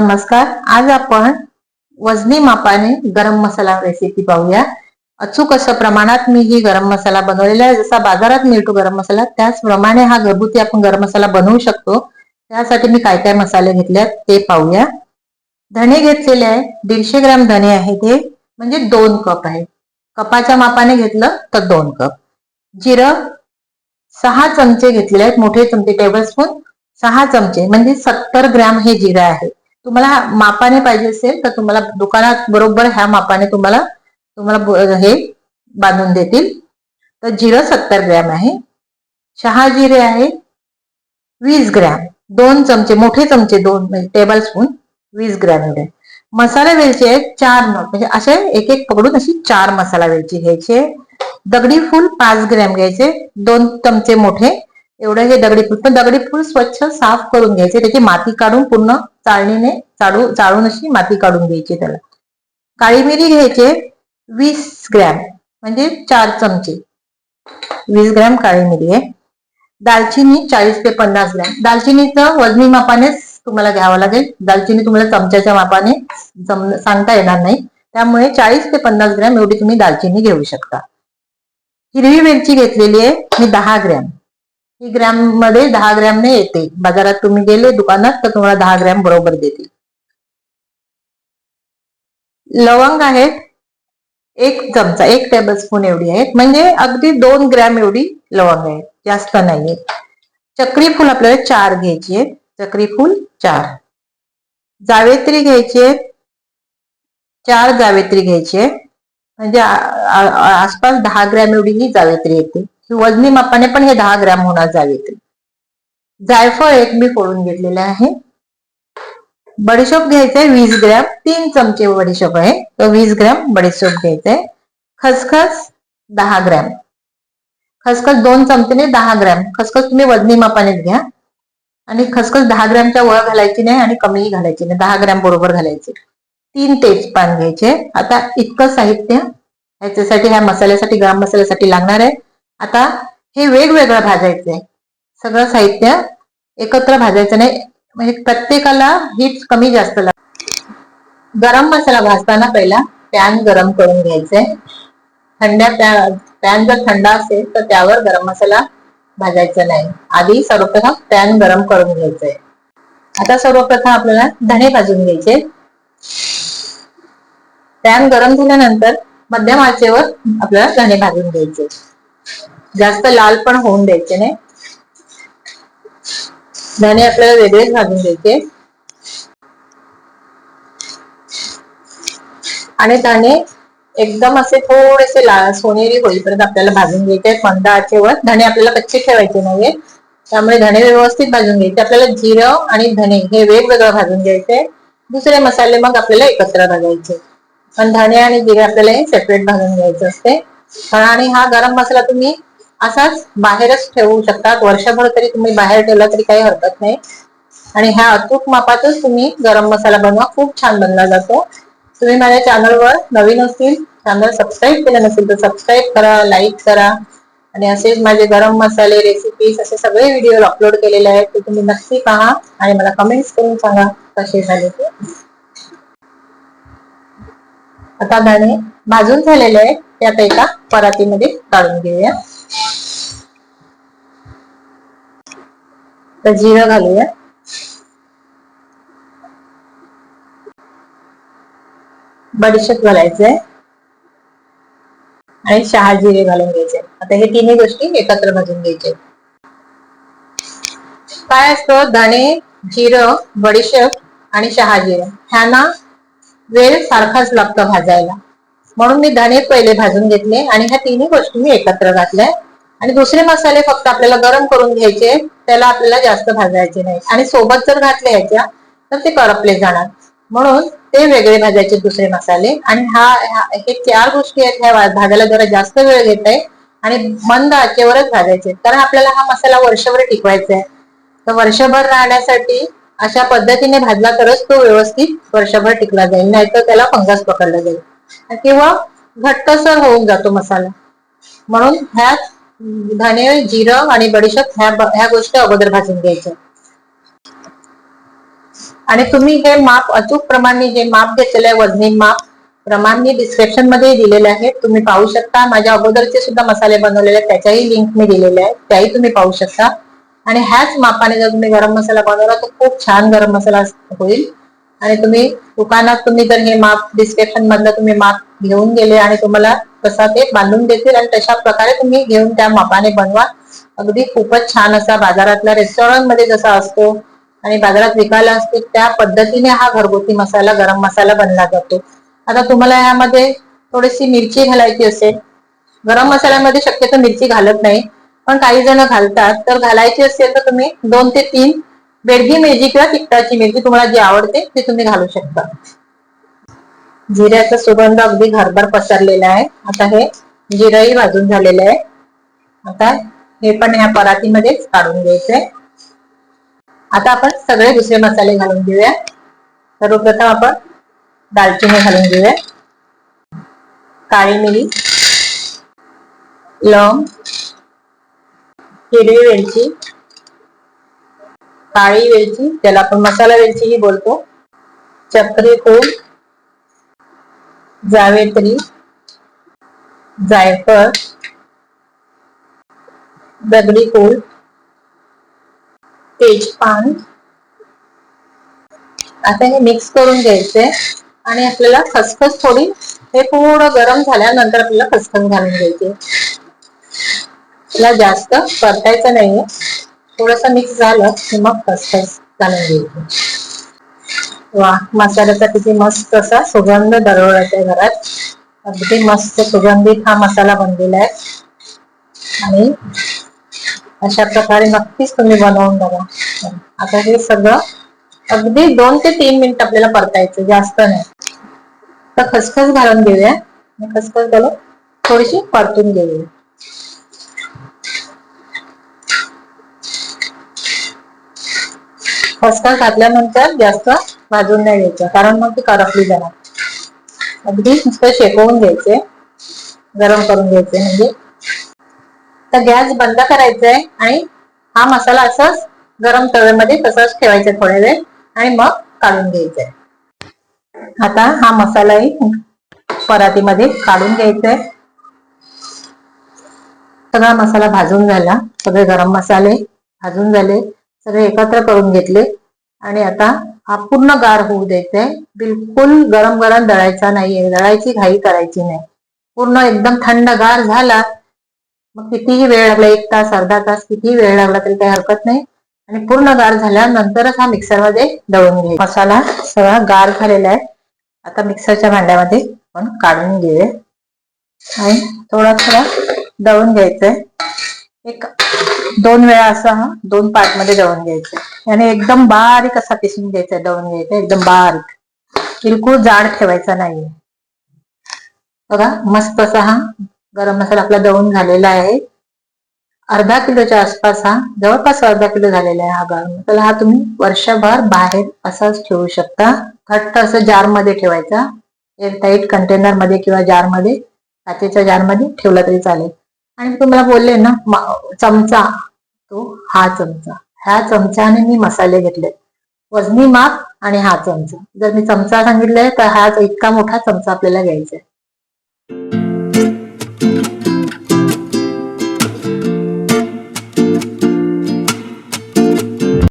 नमस्कार आज आपण वजनी मापाने गरम मसाला रेसिपी पाहूया. अचूक असं प्रमाणात मी ही गरम मसाला बनवलेला आहे. जसा बाजारात मिळतो गरम मसाला त्याचप्रमाणे हा घरगुती आपण गरम मसाला बनवू शकतो. त्यासाठी मी काय काय मसाले घेतले ते पाहूया. धणे घेतलेले आहे दीडशे ग्राम धणे आहे ते म्हणजे दोन कप आहे. कपाच्या मापाने घेतलं तर दोन कप. जिरं सहा चमचे घेतलेले आहेत मोठे चमचे टेबल स्पून सहा चमचे म्हणजे सत्तर ग्रॅम हे जिरं आहे. तुम्हाला मापाने पाहिजे असेल तर तुम्हाला दुकानात बरोबर ह्या मापाने तुम्हाला तुम्हाला हे बांधून देतील. तर जिरं सत्तर ग्रॅम आहे. शहा जिरे आहे वीस ग्रॅम. दोन चमचे मोठे चमचे दोन म्हणजे टेबल स्पून वीस ग्रॅम एवढे. मसाला वेलची आहेत चार म्हणजे असे एक एक पकडून अशी चार मसाला वेलची घ्यायची दगडी फूल पाच ग्रॅम घ्यायचे. दोन चमचे मोठे एवढं हे दगडी फूल. पण दगडी फूल स्वच्छ साफ करून घ्यायचे. त्याची माती काढून पूर्ण चाळणीने चाळू चाळून अशी माती काढून घ्यायची त्याला. काळी मिरी घ्यायचे वीस ग्रॅम म्हणजे चार चमचे. वीस ग्रॅम काळी मिरी आहे. दालचिनी चाळीस ते पन्नास ग्रॅम. दालचिनीचं वजनी मापानेच तुम्हाला घ्यावं लागेल. दालचिनी तुम्हाला चमच्याच्या मापाने सांगता येणार नाही. त्यामुळे चाळीस ते पन्नास ग्रॅम एवढी तुम्ही दालचिनी घेऊ शकता. हिरवी मिरची घेतलेली आहे. मी दहा ग्रॅम. ही ग्रॅममध्ये दहा ग्रॅमने येते. बाजारात तुम्ही गेले दुकानात तर तुम्हाला दहा ग्रॅम बरोबर देतील. लवंग आहेत. एक चमचा एक टेबल स्पून एवढी आहेत. म्हणजे अगदी दोन ग्रॅम एवढी लवंग आहे जास्त नाहीये. चक्री फूल आपल्याला चार घ्यायची आहेत. चक्री फूल चार. जावेत्री घ्यायची चार जावेत्री घ्यायची आहे म्हणजे आसपास दहा ग्रॅम एवढी ही जावेत्री येते. वजनी मापाने पण हे दहा ग्रॅम होणार जावेत्री जायफळ एक मी फोडून घेतलेले आहे. बडीशोप घ्यायचंय वीस ग्रॅम तीन चमचे बडीशोप आहे. तर वीस ग्रॅम बडीशोप घ्यायचंय. खसखस दहा ग्रॅम. खसखस दोन चमचेने दहा ग्रॅम. खसखस तुम्ही वजनी मापानेच घ्या. आणि खसखस दहा ग्रॅमच्या वर घालायची नाही आणि कमीही घालायची नाही. दहा ग्रॅम बरोबर घालायचे. तीन तेजपान घ्यायचे. आता इतकं साहित्य ह्याच्यासाठी ह्या मसाल्यासाठी गरम मसाल्यासाठी लागणार आहे. आता हे वेगवेगळं भाजायचंय. सगळं साहित्य एकत्र भाजायचं नाही. म्हणजे प्रत्येकाला हीट कमी जास्त लाग गरम मसाला भाजताना पहिला पॅन गरम करून घ्यायचंय. थंड्या पॅन जर थंड असेल तर त्यावर गरम मसाला भाजायचा नाही. आधी सर्वप्रथम पॅन गरम करून घ्यायचंय. आता सर्वप्रथम आपल्याला धणे भाजून घ्यायचे. पॅन गरम झाल्यानंतर मध्यम आचेवर आपल्याला धणे भाजून घ्यायचे. जास्त लाल पण होऊन द्यायचे नाही. धणे आपल्याला वेगळेच भाजून द्यायचे आणि धणे एकदम असे थोडेसे लाल सोनेरी होईपर्यंत आपल्याला भाजून घ्यायचे मंद आचेवर धणे आपल्याला कच्चे ठेवायचे नाहीये. त्यामुळे धणे व्यवस्थित भाजून घ्यायचे. आपल्याला जिरं आणि धणे हे वेगवेगळं भाजून घ्यायचे. दुसरे मसाले मग आपल्याला एकत्र भाजायचे. पण धणे आणि जिरे आपल्याला हे सेपरेट भाजून घ्यायचे असते. आणि हा गरम मसाला तुम्ही असाच बाहेरच ठेवू शकतात वर्षभर तरी तुम्ही बाहेर ठेवला तरी काही हरकत नाही. आणि ह्या अचूक मापातच तुम्ही गरम मसाला बनवा. खूप छान बनला जातो. तुम्ही माझ्या चॅनलवर नवीन असतील चॅनल सबस्क्राईब केलं नसेल तर सबस्क्राईब करा लाईक करा. आणि असेच माझे गरम मसाले रेसिपीज असे सगळे व्हिडिओ अपलोड केलेले आहेत. ते तुम्ही नक्की पहा आणि मला कमेंट्स करून सांगा कसे झाले ते. आता दाणे भाजून झालेले आहेत. ते आता एका परातीमध्ये काढून घेऊया. तर जिरं घालूया. बडीशेप घालायचंय. आणि शहा जिरे घालून घ्यायचे. आता हे तिन्ही गोष्टी एकत्र भाजून घ्यायचे. काय असतं? दाणे जिरं बडीशेप आणि शहा जिरं. ह्यांना वेळ सारखाच लागतो भाजायला. म्हणून मी धणे पहिले भाजून घेतले आणि ह्या तिन्ही गोष्टी मी एकत्र घातल्या. आणि दुसरे मसाले फक्त आपल्याला गरम करून घ्यायचे त्याला आपल्याला जास्त भाजायचे नाही. आणि सोबत जर घातले ह्याच्या तर ते करपले जाणार. म्हणून ते वेगळे भाजायचे दुसरे मसाले. आणि हा हे चार गोष्टी आहेत ह्या भाजायला जरा जास्त वेळ घेत आहे. आणि मंद आचेवरच भाजायचे कारण आपल्याला हा मसाला वर्षभर टिकवायचा आहे. तर वर्षभर राहण्यासाठी अशा पद्धतीने भाजला तरच तो व्यवस्थित वर्षभर टिकला जाईल नाहीतर त्याला फंगस पकडला जाईल. किंवा घट्टसर होऊन जातो मसाला. म्हणून ह्या धने जिरं आणि बडीशेप ह्या ह्या गोष्टी अगोदर भाजून घ्यायच्या. आणि तुम्ही हे माप अचूक प्रमाणे जे माप घेतलेलं आहे वजनी माप प्रमाण मी डिस्क्रिप्शनमध्ये दिलेले आहे. तुम्ही पाहू शकता माझ्या अगोदरचे सुद्धा मसाले बनवलेले त्याच्याही लिंक मी दिलेले आहेत त्याही तुम्ही पाहू शकता. आणि ह्याच मापाने जर तुम्ही गरम मसाला बनवला तर खूप छान गरम मसाला होईल. आणि तुम्ही दुकानात तुम्ही जर हे माप डिस्क्रिप्शन मधलं तुम्ही माप घेऊन गेले आणि तुम्हाला तसा ते बांधून देतील आणि तशा प्रकारे तुम्ही घेऊन त्या मापाने बनवा. अगदी खूपच छान असा बाजारातल्या रेस्टॉरंटमध्ये जसा असतो आणि बाजारात विकायला असतो त्या पद्धतीने हा घरगुती मसाला गरम मसाला बनला जातो. आता तुम्हाला यामध्ये थोडीशी मिरची घालायची असेल. गरम मसाल्यामध्ये शक्यतो मिरची घालत नाही. पण काही जण घालतात. तर घालायची असेल तर तुम्ही दोन ते तीन बेडगी मिरची किंवा तिखटाची मिरची तुम्हाला जी आवडते ती तुम्ही घालू शकता. जिऱ्याचा सुगंध अगदी घरभर पसरलेला आहे. आता हे जिरंही भाजून झालेलं आहे. आता हे पण ह्या परातीमध्येच काढून घ्यायचंय आता आपण सगळे दुसरे मसाले घालून घेऊया. सर्वप्रथम आपण दालचिनी घालून घेऊया. काळी मिरी लवंग हिरवी वेलची. काळी वेलची त्याला आपण मसाला वेलचीही बोलतो. चक्री फूल जावेत्री जायफळ दगडी फूल तेजपान. आता हे मिक्स करून घ्यायचंय आणि आपल्याला खसखस थोडी हे पूर्ण गरम झाल्यानंतर आपल्याला खसखस घालून घ्यायची. त्याला जास्त परतायचं नाहीये. थोडस मिक्स झालं की मग खसखस घालून घ्यायची वा मसाल्याचा किती मस्त असा सुगंध दरवळायचा घरात. अगदी मस्त सुगंधित हा मसाला बनलेला आहे. आणि अशा प्रकारे नक्कीच तुम्ही बनवून बघा. आता हे सगळं अगदी दोन ते तीन मिनिट आपल्याला परतायचं जास्त नाही. तर खसखस घालून घेऊया. खसखस घालून थोडीशी परतून घेऊया. खसखस घातल्यानंतर जास्त भाजून नाही घ्यायचं कारण मग ती करपली जाणार. अगदी नुसतं शेकवून घ्यायचे गरम करून घ्यायचे म्हणजे. तर गॅस बंद करायचा आहे आणि हा मसाला असाच गरम तव्यामध्ये तसाच ठेवायचा थोड्या वेळ आणि मग काढून घ्यायचा आहे आता हा मसालाही परातीमध्ये काढून घ्यायचा आहे सगळा मसाला भाजून झाला सगळे गरम मसाले भाजून झाले. सगळे एकत्र करून घेतले. आणि आता हा पूर्ण गार होऊ द्यायचा आहे बिलकुल गरम गरम दळायचा नाहीये दळायची घाई करायची नाही. पूर्ण एकदम थंड गार झाला मग कितीही वेळ लागला एक तास अर्धा तास कितीही वेळ लागला तरी काही हरकत नाही. आणि पूर्ण गार झाल्यानंतरच हा मिक्सरमध्ये दळून घे. मसाला सगळा गार झालेला आहे. आता मिक्सरच्या भांड्यामध्ये आपण काढून घेऊया. आणि थोडा थोडा दळून घ्यायचंय. एक दोन वेळा असा हा दोन पार्टमध्ये दळून घ्यायचं. आणि एकदम बारीक असा पिसून घ्यायचा दळून घ्यायचा एकदम बारीक. बिलकुल जाड ठेवायचा नाहीये. बघा मस्त असा हा गरम मसाला आपला दळून झालेला आहे. अर्धा किलोच्या आसपास हा जवळपास अर्धा किलो झालेला आहे हा गरम मसाला हा तुम्ही वर्षभर बाहेर असाच ठेवू शकता. घट्ट असं जारमध्ये ठेवायचा. एक टाईट कंटेनरमध्ये किंवा जारमध्ये काचेच्या जारमध्ये ठेवला तरी चालेल. आणि तुम्हाला बोलले ना चमचा तो हा चमचा. ह्या चमच्याने मी मसाले घेतले. वजनी माप आणि हा चमचा. जर मी चमचा सांगितलाय तर हा इतका मोठा चमचा आपल्याला घ्यायचा आहे.